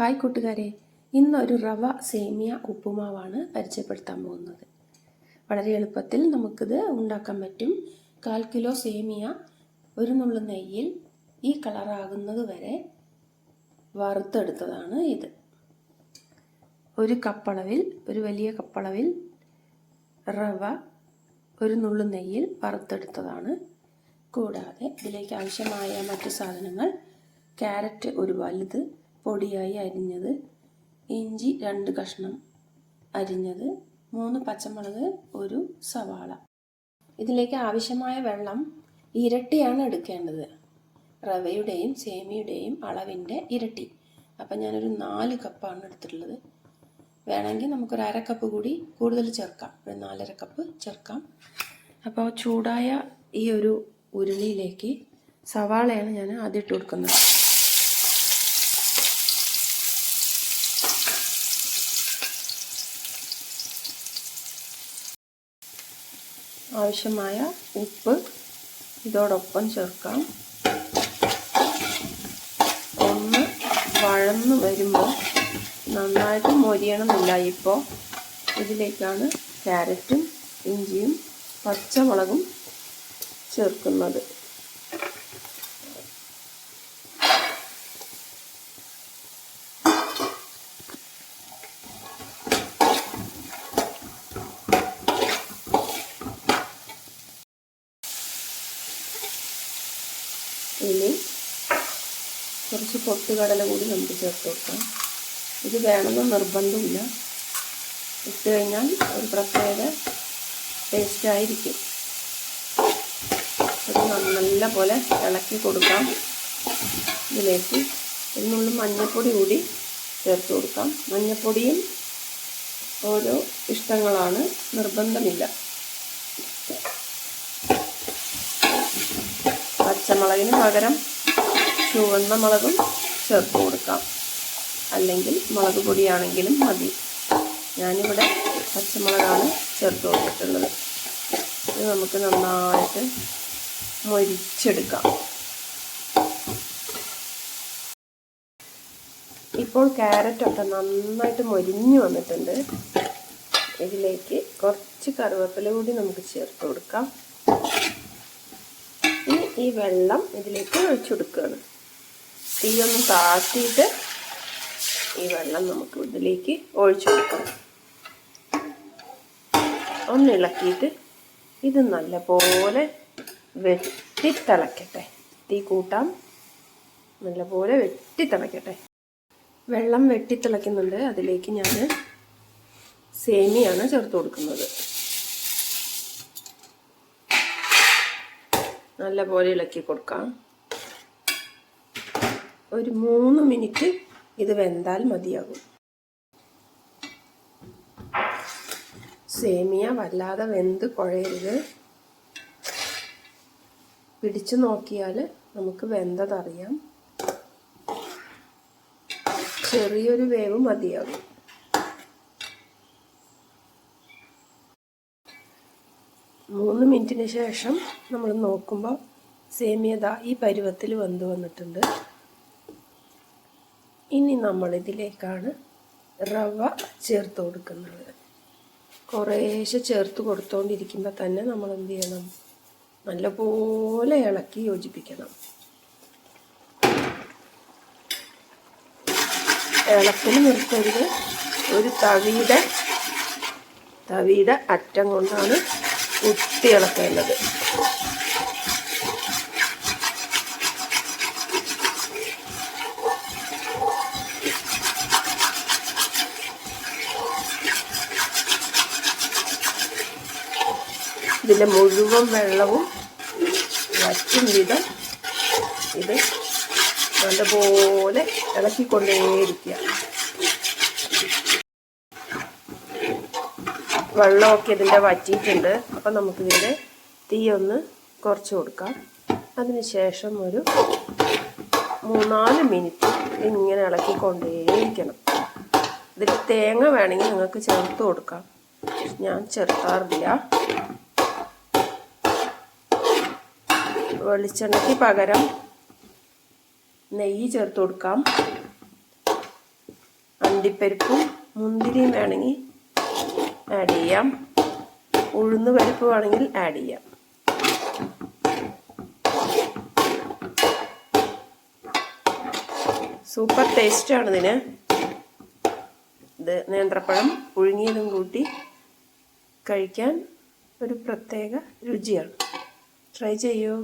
Hi കൂട്ടുകാരെ ഇന്നൊരു റവ സേമിയ ഉപ്പുമാവാണ് പരിചയപ്പെടുത്താൻ പോകുന്നത്. വളരെ എളുപ്പത്തിൽ നമുക്കിത് ഉണ്ടാക്കാൻ പറ്റും. കാൽ കിലോ സേമിയ ഒരു നുള്ളു നെയ്യിൽ ഈ കളറാകുന്നത് വരെ വറുത്തെടുത്തതാണ് ഇത്. ഒരു കപ്പളവിൽ ഒരു വലിയ കപ്പളവിൽ റവ ഒരു നുള്ളു നെയ്യിൽ വറുത്തെടുത്തതാണ്. കൂടാതെ ഇതിലേക്ക് ആവശ്യമായ മറ്റു സാധനങ്ങൾ ക്യാരറ്റ് ഒരു വലുത് പൊടിയായി അരിഞ്ഞത് ഇഞ്ചി രണ്ട് കഷ്ണം അരിഞ്ഞത് മൂന്ന് പച്ചമുളക് ഒരു സവാള. ഇതിലേക്ക് ആവശ്യമായ വെള്ളം ഇരട്ടിയാണ് എടുക്കേണ്ടത്. റവയുടെയും സേമിയുടെയും അളവിന്റെ ഇരട്ടി. അപ്പം ഞാനൊരു നാല് കപ്പാണ് എടുത്തിട്ടുള്ളത്. വേണമെങ്കിൽ നമുക്കൊരു അരക്കപ്പ് കപ്പ് കൂടി കൂടുതൽ ചേർക്കാം. ഒരു നാലര കപ്പ് ചേർക്കാം. അപ്പോൾ ചൂടായ ഈ ഒരു ഉരുളിയിലേക്ക് സവാളയാണ് ഞാൻ ആദ്യം ഇട്ട് കൊടുക്കുന്നത്. ആവശ്യമായ ഉപ്പ് ഇതോടൊപ്പം ചേർക്കാം. ഒന്ന് വഴന്ന് വരുമ്പോൾ നന്നായിട്ട് മൊരിയണമെന്നില്ല ഇപ്പോൾ ഇതിലേക്കാണ് ക്യാരറ്റും ഇഞ്ചിയും പച്ചമുളകും ചേർക്കുന്നത് ഇനി കുറച്ച് പൊട്ടുകടല കൂടി നമുക്ക് ചേർത്ത് കൊടുക്കാം. ഇത് വേണമെന്ന് നിർബന്ധമില്ല. ഇട്ട് കഴിഞ്ഞാൽ ഒരു പ്രത്യേക ടേസ്റ്റ് ആയിരിക്കും. അത് നല്ല പോലെ ഇളക്കി കൊടുക്കാം. ഇതിലേക്ക് ഇതിനുള്ളിൽ മഞ്ഞൾപ്പൊടി കൂടി ചേർത്ത് കൊടുക്കാം. മഞ്ഞൾപ്പൊടിയും ഓരോ ഇഷ്ടങ്ങളാണ്. നിർബന്ധമില്ല. പച്ചമുളകിന് പകരം ചുവന്ന മുളകും ചേർത്ത് കൊടുക്കാം. അല്ലെങ്കിൽ മുളക് പൊടിയാണെങ്കിലും മതി. ഞാനിവിടെ പച്ചമുളകാണ് ചേർത്ത് കൊടുത്തിട്ടുള്ളത്. ഇത് നമുക്ക് നന്നായിട്ട് മൊരിച്ചെടുക്കാം. ഇപ്പോൾ ക്യാരറ്റൊക്കെ നന്നായിട്ട് മൊരിഞ്ഞു വന്നിട്ടുണ്ട്. ഇതിലേക്ക് കുറച്ച് കറിവേപ്പില കൂടി നമുക്ക് ചേർത്ത് കൊടുക്കാം. ഇനി ഈ വെള്ളം ഇതിലേക്ക് ഒഴിച്ചു കൊടുക്കുകയാണ് തീ ഒന്ന് താത്തിയിട്ട് ഈ വെള്ളം നമുക്ക് ഇതിലേക്ക് ഒഴിച്ചു കൊടുക്കാം. ഒന്ന് ഇളക്കിയിട്ട് ഇത് നല്ലപോലെ വെട്ടിത്തിളക്കട്ടെ. തീ കൂട്ടാം. നല്ലപോലെ വെട്ടിത്തിളക്കട്ടെ. വെള്ളം വെട്ടിത്തിളയ്ക്കുന്നുണ്ട് അതിലേക്ക് ഞാൻ സേമിയാണ് ചേർത്ത് കൊടുക്കുന്നത്. നല്ലപോലെ ഇളക്കി കൊടുക്കാം. ഒരു മൂന്ന് മിനിറ്റ് ഇത് വെന്താൽ മതിയാകും. സേമിയ വല്ലാതെ വെന്ത് കുഴയരുത്. പിടിച്ചു നോക്കിയാൽ നമുക്ക് വെന്തതറിയാം. ചെറിയൊരു വേവ് മതിയാകും. മൂന്ന് മിനിറ്റിന് ശേഷം നമ്മൾ നോക്കുമ്പോൾ സേമിയത ഈ പരുവത്തിൽ വെന്ത് വന്നിട്ടുണ്ട്. ഇനി നമ്മൾ ഇതിലേക്കാണ് റവ ചേർത്ത് കൊടുക്കുന്നത്. കുറേശ്ശെ ചേർത്ത് കൊടുത്തുകൊണ്ടിരിക്കുമ്പോൾ തന്നെ നമ്മൾ എന്ത് ചെയ്യണം? നല്ലപോലെ ഇളക്കി യോജിപ്പിക്കണം. ഇളക്കൽ നിർത്തരുത്. ഒരു തവിയുടെ തവിയുടെ അറ്റം കൊണ്ടാണ് കുത്തി ഇളക്കേണ്ടത്. ഇതിലെ മുഴുവൻ വെള്ളവും വറ്റും വിധം ഇത് നല്ലപോലെ ഇളക്കിക്കൊണ്ടേയിരിക്കുക. വെള്ളമൊക്കെ ഇതിന്റെ വറ്റിയിട്ടുണ്ട്. അപ്പം നമുക്കിതിന്റെ തീ ഒന്ന് കുറച്ച് കൊടുക്കാം. അതിനുശേഷം ഒരു മൂന്നാൽ മിനിറ്റ് ഇങ്ങനെ ഇളക്കിക്കൊണ്ടേയിരിക്കണം. ഇതിൽ തേങ്ങ വേണമെങ്കിൽ നിങ്ങൾക്ക് ചേർത്ത് കൊടുക്കാം. ഞാൻ ചേർക്കാറില്ല വെളിച്ചെണ്ണയ്ക്ക് പകരം നെയ്യ് ചേർത്ത് കൊടുക്കാം. അണ്ടിപ്പരിപ്പും മുന്തിരിയും വേണമെങ്കിൽ ആഡ് ചെയ്യാം. ഉഴുന്ന് പരിപ്പ് വേണമെങ്കിൽ ആഡ് ചെയ്യാം. സൂപ്പർ ടേസ്റ്റാണ് ഇതിന്. ഇത് നേന്ത്രപ്പഴം പുഴുങ്ങിയതും കൂട്ടി കഴിക്കാൻ ഒരു പ്രത്യേക രുചിയാണ്. ട്രൈ ചെയ്യൂ.